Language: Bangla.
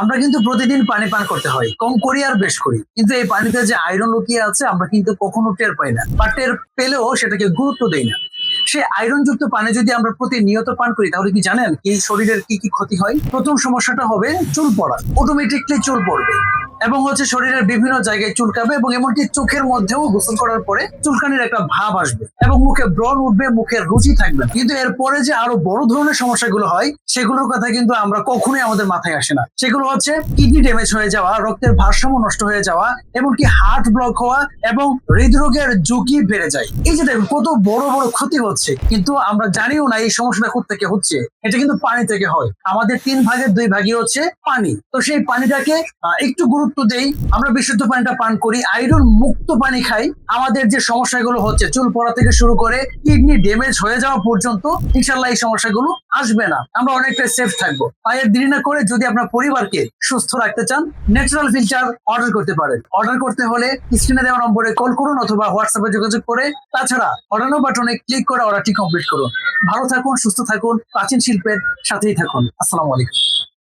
আমরা কিন্তু প্রতিদিন পানি পান করতে হয়। কম করি আর বেশ করি। কিন্তু এই পানিতে যে আয়রন লুকিয়ে আছে, আমরা কিন্তু কখনো টের পাই না। বা টের পেলেও সেটাকে গুরুত্ব দেই না। সে আয়রন যুক্ত পানি যদি আমরা প্রতিনিয়ত পান করি, তাহলে কি জানেন? কি শরীরের কি কি ক্ষতি হয়? প্রথম সমস্যাটা হবে চুল পড়া। অটোমেটিকলি চুল পড়বে। এবং হচ্ছে শরীরের বিভিন্ন জায়গায় চুলকাবে এবং এমনকি চোখের মধ্যেও গোসল করার পরে চুলকানির একটা ভাব আসবে এবং মুখে ব্রণ উঠবে মুখের রুচি থাকবে। কিন্তু এরপরে যে আরও বড় ধরনের সমস্যাগুলো হয়, সেগুলোর কথা কিন্তু আমরা কখনোই আমাদের মাথায় আসে না। সেগুলো হচ্ছে কিডনি ড্যামেজ হয়ে যাওয়া, রক্তের ভারসাম্য নষ্ট হয়ে যাওয়া, এমনকি হার্ট ব্লক হওয়া এবং হৃদরোগের ঝুঁকি বেড়ে যায়। এই যে দেখুন, কত বড় বড় ক্ষতি হচ্ছে, কিন্তু আমরা জানিও না এই সমস্যাটা থেকে হচ্ছে। এটা কিন্তু পানি থেকে হয়। আমাদের তিন ভাগের দুই ভাগই হচ্ছে পানি। তো সেই পানিটাকে একটু গুরুত্ব দেই, আমরা বিশুদ্ধ পানিটা পান করি, আয়রন মুক্ত পানি খাই, আমাদের যে সমস্যাগুলো হচ্ছে, চুল পড়া থেকে শুরু করে কিডনি ড্যামেজ হয়ে যাওয়া পর্যন্ত ইনশাল্লাহ এই সমস্যাগুলো আসবে না। আমরা অনেকটা সেফ থাকব। আর দেরি না করে যদি আপনার পরিবারকে সুস্থ রাখতে চান ন্যাচারাল ফিল্টার অর্ডার করতে পারেন। অর্ডার করতে হলে স্ক্রিনে দেওয়া নম্বরে কল করুন অথবা হোয়াটসঅ্যাপে যোগাযোগ করে। তাছাড়া অর্ডার বাটনে ক্লিক করে অর্ডারটি কমপ্লিট করুন। ভালো থাকুন, সুস্থ থাকুন, প্রাচীন শিল্পের সাথেই থাকুন। আসসালামু আলাইকুম।